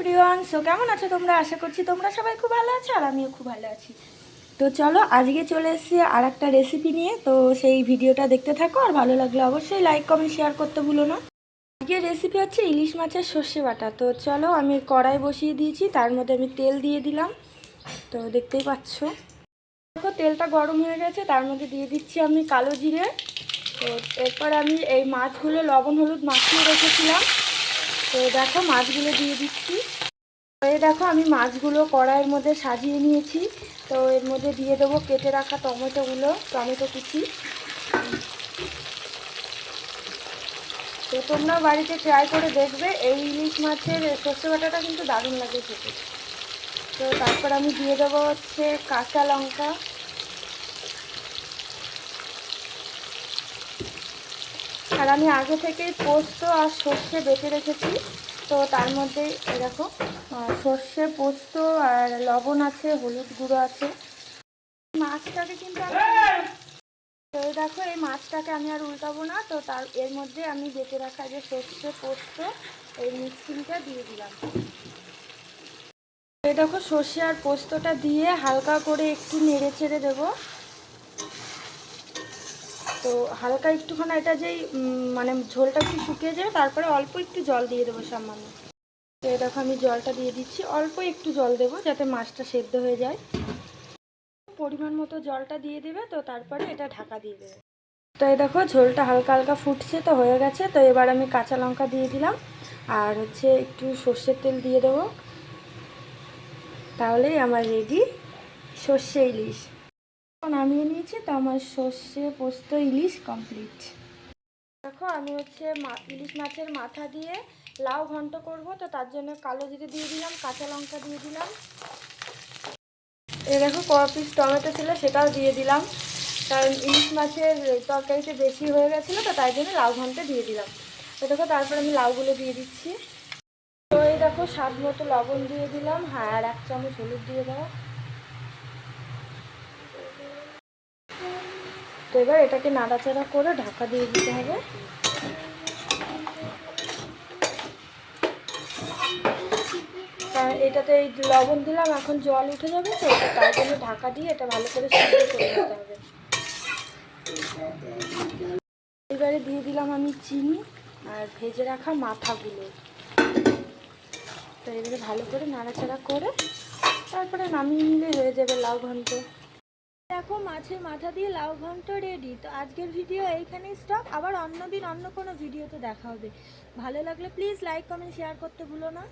Everyone so কেমন আছো তোমরা? আশা করছি তোমরা সবাই খুব ভালো আছো আর আমিও খুব ভালো আছি। তো চলো, আজকে চলে এসেছি আর একটা রেসিপি নিয়ে। তো সেই ভিডিওটা দেখতে থাকো আর ভালো লাগলে অবশ্যই লাইক কমেন্ট শেয়ার করতে ভুলো না। আজকের রেসিপি হচ্ছে ইলিশ মাছের সর্ষে বাটা। তো চলো, আমি কড়াই বসিয়ে দিয়েছি, তার মধ্যে আমি তেল দিয়ে দিলাম। তো দেখতেই পাচ্ছ। দেখো, তেলটা গরম হয়ে গেছে, তার মধ্যে দিয়ে দিচ্ছি আমি কালো জিরে। তো এরপর আমি এই মাছগুলো লবণ, হলুদ মাখিয়ে রেখেছিলাম। তো দেখো মাছগুলো দিয়ে দিচ্ছি। এই দেখো আমি মাছগুলো কড়াইয়ের মধ্যে সাজিয়ে নিয়েছি। তো এর মধ্যে দিয়ে দেবো কেটে রাখা টমেটোগুলো, টমেটো কুচি। তো তোমরা বাড়িতে ট্রাই করে দেখবে, এই ইলিশ মাছের সর্ষে বাটাটা কিন্তু দারুণ লাগে খেতে। তো তারপর আমি দিয়ে দেবো হচ্ছে কাঁচা লঙ্কা। আর আমি আগে থেকেই পোস্ত আর সর্ষে বেটে রেখেছি। তো তার মধ্যে দেখো সর্ষে, পোস্ত আর লবণ আছে, হলুদ গুঁড়ো আছে। মাছটাকে কিন্তু তো দেখো, এই মাছটাকে আমি আর উল্টাবো না। তো তার, এর মধ্যে আমি বেটে রাখা যে সর্ষে, পোস্ত, এই মিক্সিংটা দিয়ে দিলাম। এই দেখো, সর্ষে আর পোস্তটা দিয়ে হালকা করে একটু নেড়ে ছেড়ে দেবো। তো হালকা একটুখানি এটা যেই মানে ঝোলটা একটু শুকিয়ে যাবে, তারপরে অল্প একটু জল দিয়ে দেবো সামান্য। তো দেখো আমি জলটা দিয়ে দিচ্ছি, অল্প একটু জল দেবো যাতে মাছটা সেদ্ধ হয়ে যায়। পরিমাণ মতো জলটা দিয়ে দেবে, তো তারপরে এটা ঢাকা দিয়ে দেবে। তো এই দেখো ঝোলটা হালকা হালকা ফুটছে, তো হয়ে গেছে। তো এবার আমি কাঁচা লঙ্কা দিয়ে দিলাম, আর হচ্ছে একটু সর্ষের তেল দিয়ে দেবো। তাহলেই আমার রেডি সর্ষে ইলিশ। নামিয়ে নিয়েছি, তো আমার সর্ষে পোস্ত ইলিশ কমপ্লিট দেখো, আমি হচ্ছে ইলিশ মাছের মাথা দিয়ে লাউ ঘন্ট করব, তো তার জন্য কালো জিরে দিয়ে দিলাম, কাঁচা লঙ্কা দিয়ে দিলাম। এই দেখো, ক পিস টমেটো ছিল, সেটাও দিয়ে দিলাম। কারণ ইলিশ মাছের তরকারিতে বেশি হয়ে গেছিল, তো তাই জন্য লাউ ঘন্ট দিয়ে দিলাম। তো দেখো, তারপর আমি লাউগুলো দিয়ে দিচ্ছি। তো এই দেখো, স্বাদ মতো লবণ দিয়ে দিলাম। হ্যাঁ আর এক চামচ হলুদ দিয়ে দাও তো এবার এটাকে নাড়াচাড়া করে ঢাকা দিয়ে দিতে হবে। এটাতে এই লবণ দিলাম, এখন জল উঠে যাবে তো তার জন্য ঢাকা দিয়ে এটা ভালো করে সিদ্ধ করে নিতে হবে। এবারে দিয়ে দিলাম আমি চিনি আর ভেজে রাখা মাথাগুলো। তো এবারে ভালো করে নাড়াচাড়া করে তারপরে নামিয়ে নিলে হয়ে যাবে লাউ ঘন্ট। দেখো, মাছের মাথা দিয়ে লাউ ঘন্ট রেডি তো আজকের ভিডিও এইখানেই স্টপ আবার অন্য দিন অন্য কোনো ভিডিওতে দেখা হবে। ভালো লাগলে প্লিজ লাইক কমেন্ট শেয়ার করতে ভুলো না।